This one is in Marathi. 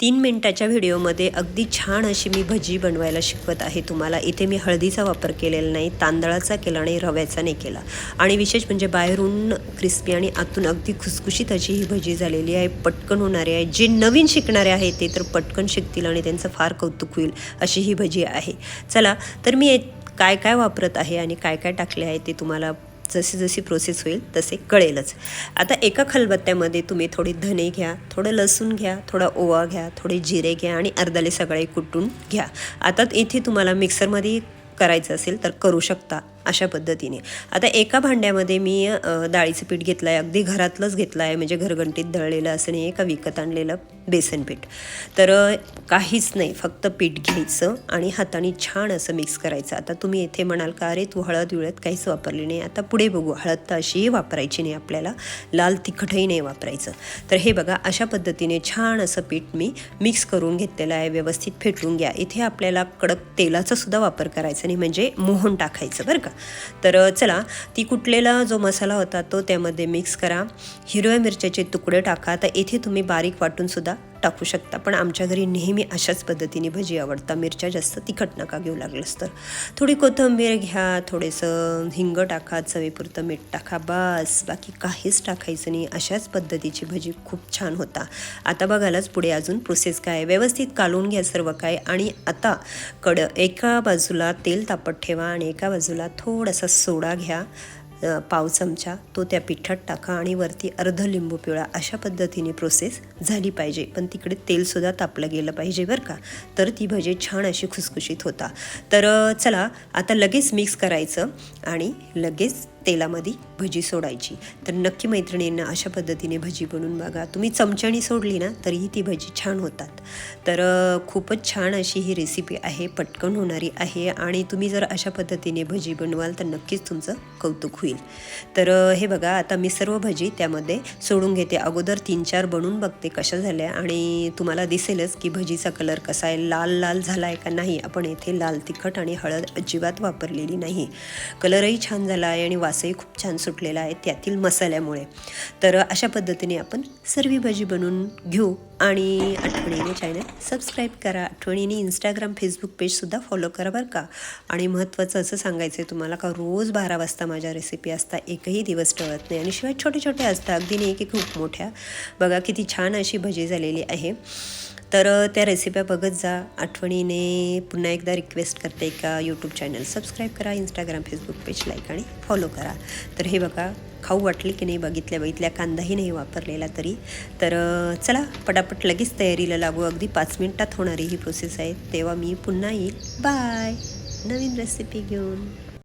तीन मिनटाच्या व्हिडिओमध्ये अगदी छान अशी मी भजी बनवायला शिकवत आहे. तुम्हाला इथे मी हळदीचा वापर केलेला नाही तांदळाचा केला आणि रव्याचा नाही केला. आणि विशेष म्हणजे बाहेरून क्रिस्पी आणि आतून अगदी खुसखुशीत अशी ही भजी झालेली आहे. पटकन होणारी आहे. जे नवीन शिकणारे आहे ते तर पटकन शिकतील आणि त्यांचं फार कौतुक होईल अशी ही भजी आहे. चला तर मी काय काय वापरत आहे आणि काय काय टाकले आहे ते तुम्हाला जशी जशी प्रोसेस होईल तसे कळेलच. आता एका खलबत्त्यामध्ये तुम्ही थोडी धने घ्या थोडं लसूण घ्या थोडा ओवा घ्या थोडे जिरे घ्या आणि अर्धाले सगळे कुटून घ्या. आता इथे तुम्हाला मिक्सरमध्ये करायचं असेल तर करू शकता. अशा पद्धतीने. आता एका भांड्यामध्ये मी डाळीचं पीठ घेतलं आहे अगदी घरातलंच घेतलं आहे म्हणजे घरघंटीत दळलेलं असं नाही का विकत आणलेलं बेसन पीठ. तर काहीच नाही फक्त पीठ घ्यायचं आणि हाताने छान असं मिक्स करायचं. आता तुम्ही इथे म्हणाल का अरे तू हळद विळद काहीच वापरली नाही. आता पुढे बघू हळद तर अशीही वापरायची नाही आपल्याला लाल तिखटही नाही वापरायचं. तर हे बघा अशा पद्धतीने छान असं पीठ मी मिक्स करून घेतलेलं आहे व्यवस्थित फेटून घ्या. इथे आपल्याला कडक तेलाचा सुद्धा वापर करायचा नाही म्हणजे मोहन टाकायचं बरं का? तर चला ती कुटलेला जो मसाला होता तो त्यामध्ये मिक्स करा. हिरव्या मिरच्याचे तुकडे टाका. तर येथे तुम्ही बारीक वाटूनसुद्धा टाकू शकता. पण आमच्या घरी नेहमी अशाच पद्धतीने भजी आवडतात. मिरच्या जास्त तिखट नका घेऊ लागलंच तर. थोडी कोथिंबीर घ्या थोडंसं हिंग टाका चवीपुरतं मीठ टाका बस. बाकी काहीच टाकायचं नाही. अशाच पद्धतीची भजी खूप छान होता. आता बघायलाच पुढे अजून प्रोसेस काय आहे. व्यवस्थित कालून घ्या सर्व काय आणि आता कड एका बाजूला तेल तापत ठेवा आणि एका बाजूला थोडासा सोडा घ्या पाव चमचा तो त्या पिठात टाका आणि वरती अर्ध लिंबू पिवळा अशा पद्धतीने प्रोसेस झाली पाहिजे. पण तिकडे तेलसुद्धा तापलं गेलं पाहिजे बरं का? तर ती भजी छान अशी खुसखुशीत होता. तर चला आता लगेच मिक्स करायचं आणि लगेच तेलामध्ये भजी सोडायची. तर नक्की मैत्रिणींना अशा पद्धतीने भजी बनवून बघा. तुम्ही चमच्यानी सोडली ना तरीही ती भजी छान होतात. तर खूपच छान अशी ही रेसिपी आहे पटकन होणारी आहे आणि तुम्ही जर अशा पद्धतीने भजी बनवाल तर नक्कीच तुमचं कौतुक होईल. तर हे बघा आता मी सर्व भजी त्यामध्ये सोडून घेते. अगोदर तीन चार बनवून बघते कशा झाल्या आणि तुम्हाला दिसेलच की भजीचा कलर कसा आहे. लाल लाल झाला आहे का नाही? आपण येथे लाल तिखट आणि हळद अजिबात वापरलेली नाही. कलरही छान झाला आहे आणि वास वासही खूप छान सुटलेला आहे त्यातील मसाल्यामुळे. तर अशा पद्धतीने आपण सर्व भजी बनवून घेऊ आणि आठवणीने चॅनल सबस्क्राईब करा. आठवणीने इंस्टाग्राम फेसबुक पेजसुद्धा फॉलो करा बरं का. आणि महत्त्वाचं असं सांगायचं आहे तुम्हाला का रोज बारा वाजता माझ्या रेसिपी असता एकही दिवस टळत नाही. आणि शिवाय छोटे छोटे असतात अगदी नाही की खूप मोठ्या. बघा किती छान अशी भजी झालेली आहे. तर त्या रेसिप्या बघत जा. आठवणीने पुन्हा एकदा रिक्वेस्ट करते का यूट्यूब चॅनल सबस्क्राईब करा इंस्टाग्राम फेसबुक पेज लाईक आणि फॉलो करा. तर हे बघा खाऊ वाटली की नाही बघितल्या बघितल्या कांदाही नाही वापरलेला तरी. तर चला पटापट लगेच तयारीला लागू. अगदी पाच मिनिटात होणारी ही प्रोसेस आहे. तेव्हा मी पुन्हा येईल. बाय नवीन रेसिपी घेऊन.